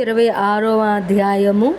ఇరవై ఆరవ అధ్యాయము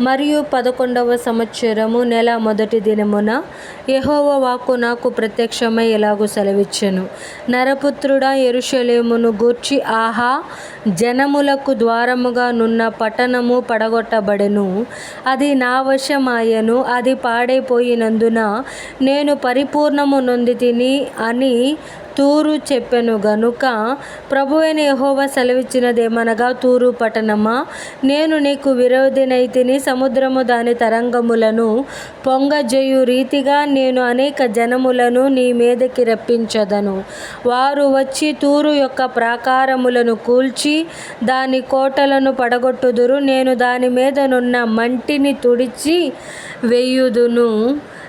మరియు పదకొండవ సంవత్సరము నెల మొదటి దినమున యహోవ వాక్కు నాకు ప్రత్యక్షమై ఎలాగో సెలవిచ్చెను. నరపుత్రుడా ఎరుషలేమును గూర్చి ఆహా జనములకు ద్వారముగా నున్న పట్టణము పడగొట్టబడెను. అది నా వశమాయను అది పాడైపోయినందున నేను పరిపూర్ణము నొందితిని అని తూరు చెప్పెను గనుక ప్రభువైన యహోవ సెలవిచ్చినదేమనగా తూరు పట్టణమా? నేను నీకు విరోధినైతిని సముద్రము దాని తరంగములను పొంగజేయు రీతిగా నేను అనేక జనములను నీ మీదకి రప్పించదను. వారు వచ్చి తూరు యొక్క ప్రాకారములను కూల్చి దాని కోటలను పడగొట్టుదురు. నేను దాని మీదనున్న మంటిని తుడిచి వేయుదును.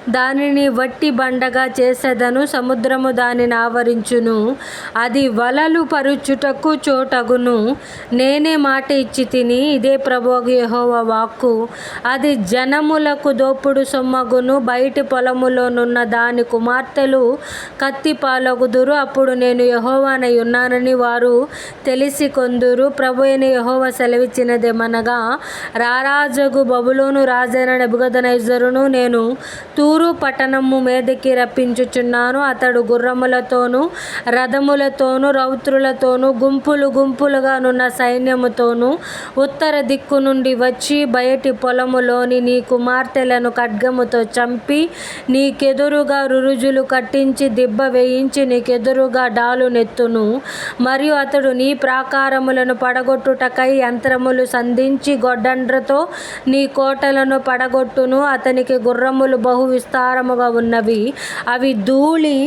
దానిని వట్టి బండగా చేసేదను సముద్రము దానిని ఆవరించును. అది వలలు పరుచుటకు చోటగును. నేనే మాట ఇచ్చి తిని ఇదే ప్రభువు యహోవ వాక్కు. అది జనములకు దోపుడు సొమ్మగును బయటి పొలములోనున్న దాని కుమార్తెలు కత్తి పాలగుదురు. అప్పుడు నేను యహోవానై ఉన్నానని వారు తెలిసి కొందురు ప్రభు అయిన యహోవ సెలవిచ్చినదేమనగా రారాజగు బబులోను రాజైన నెబుగదనైజరును నేను తూరు పట్టణము మీదకి రప్పించుచున్నాను. అతడు గుర్రములతోనూ రథములతోనూ రౌత్రులతోనూ గుంపులు గుంపులుగా నున్న సైన్యముతోనూ ఉత్తర దిక్కు నుండి వచ్చి బయటి పొలములోని నీ కుమార్తెలను ఖడ్గముతో చంపి నీకెదురుగా రురుజులు కట్టించి దిబ్బ వేయించి నీకెదురుగా డాలు నెత్తును. మరియు అతడు నీ ప్రాకారములను పడగొట్టుటకై యంత్రములు సంధించి గొడ్డండ్రతో నీ కోటలను పడగొట్టును. అతనికి గుర్రములు బహు విస్తారముగా ఉన్నవి. అవి ధూళి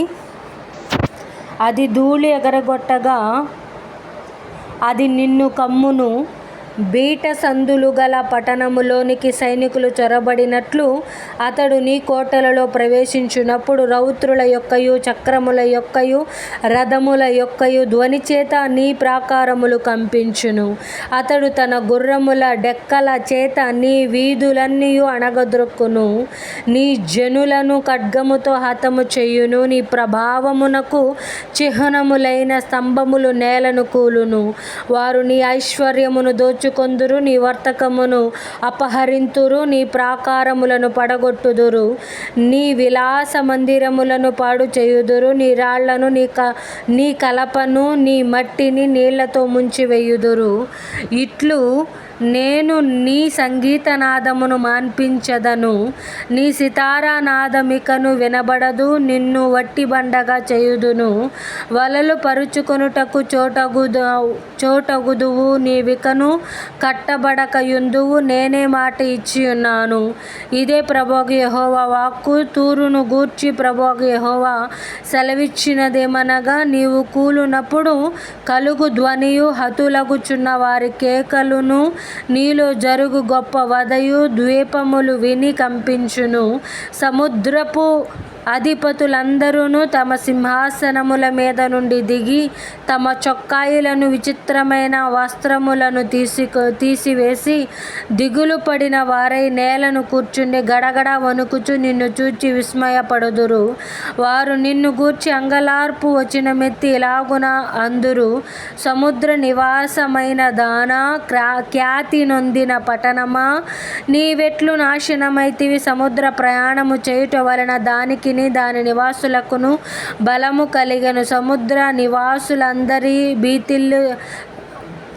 అది ధూళి ఎగరగొట్టగా అది నిన్ను కమ్మును. బీట సందులు గల పట్టణములోనికి సైనికులు చొరబడినట్లు అతడు నీ కోటలలో ప్రవేశించినప్పుడు రౌత్రుల యొక్కయు చక్రముల యొక్కయు రథముల యొక్కయు ధ్వని చేత నీ ప్రాకారములు కంపించును. అతడు తన గుర్రముల డెక్కల చేత నీ వీధులన్నీ అణగద్రొక్కును. నీ జనులను ఖడ్గముతో హతము చేయును. నీ ప్రభావమునకు చిహ్నములైన స్తంభములు నేలను కూలును. వారు నీ ఐశ్వర్యమును దోచుకొందురు నీ వర్తకమును అపహరింతురు నీ ప్రాకారములను పడగొట్టుదురు. నీ విలాస మందిరములను పాడు చేయుదురు నీ రాళ్ళను నీ క నీ కలపను నీ మట్టిని నీళ్ళతో ముంచివేయుదురు. ఇట్లు నేను నీ సంగీతనాదమును మాన్పించదను నీ సితారా నాదమికను వినబడదు నిన్ను వట్టి బండగా చేయుదును. వలలు పరుచుకొనుటకు చోటగుదు చోటగుదువు నీవికను కట్టబడకయుందువు నేనే మాట ఇచ్చి ఉన్నాను ఇదే ప్రభోగ యహోవా వాక్కు తూరును గూర్చి ప్రభోగ యహోవా సెలవిచ్చినదేమనగా నీవు కూలునప్పుడు కలుగు ధ్వనియు హతులగుచున్న వారి కేకలును నీలో జరుగు గొప్ప వధయు ద్వీపములు విని కంపించును. సముద్రపు అధిపతులందరూ తమ సింహాసనముల మీద నుండి దిగి తమ చొక్కాయిలను విచిత్రమైన వస్త్రములను తీసి తీసివేసి దిగులు పడిన వారై నేలను కూర్చుండి గడగడ వణుకుచు నిన్ను చూచి విస్మయపడుదురు. వారు నిన్ను గూర్చి అంగలార్పు వచ్చిన మెత్తి ఇలాగున అందురు. సముద్ర నివాసమైన దానా ఖ్యాతి నొందిన పట్టణమా? నీవెట్లు నాశనమైతివి సముద్ర ప్రయాణము చేయుట వలన దానికి దాని నివాసులకును బలము కలిగను. సముద్ర నివాసులందరి భీతిల్లు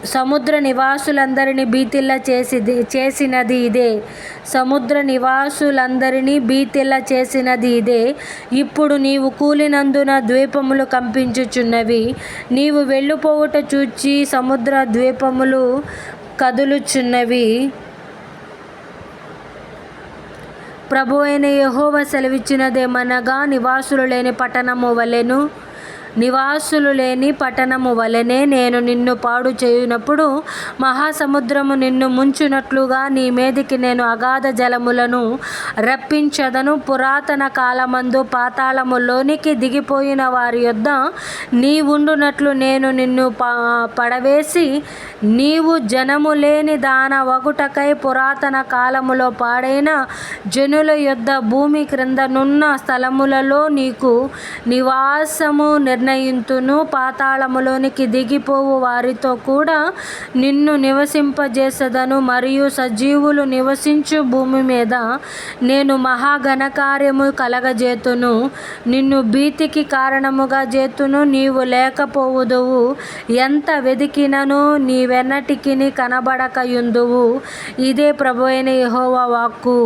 సముద్ర నివాసులందరినీ భీతిల్ల చేసిది చేసినది ఇదే. సముద్ర నివాసులందరినీ భీతిల్ల చేసినది ఇదే. ఇప్పుడు నీవు కూలినందున ద్వీపములు కంపించుచున్నవి. నీవు వెళ్ళిపోవుట చూచి సముద్ర ద్వీపములు కదులుచున్నవి. ప్రభు అయిన యహోవ సెలవిచ్చినదేమనగా నివాసులు లేని పట్టణము వలెను నివాసులు లేని పట్టణము వలెనే నేను నిన్ను పాడు చేయునప్పుడు మహాసముద్రము నిన్ను ముంచునట్లుగా నీ మీదికి నేను అగాధ జలములను రప్పించదను. పురాతన కాలమందు పాతాళములోనికి దిగిపోయిన వారి యొద్ద నీ ఉండునట్లు నేను నిన్ను పడవేసి నీవు జనము లేని దాన వగుటకై పురాతన కాలములో పాడైన జనుల యొద్ద భూమి క్రిందనున్న స్థలములలో నీకు నివాసము నిర్ నిర్ణయింతును పాతాళములోనికి దిగిపోవు వారితో కూడా నిన్ను నివసింపజేసదను మరియు సజీవులు నివసించు భూమి మీద నేను మహాఘనకార్యము కలగజేతును. నిన్ను భీతికి కారణముగా చేతును నీవు లేకపోవుదువు. ఎంత వెదికినను నీ వెన్నటికిని కనబడకయుందువు. ఇదే ప్రభు అయిన యహోవా వాక్కు.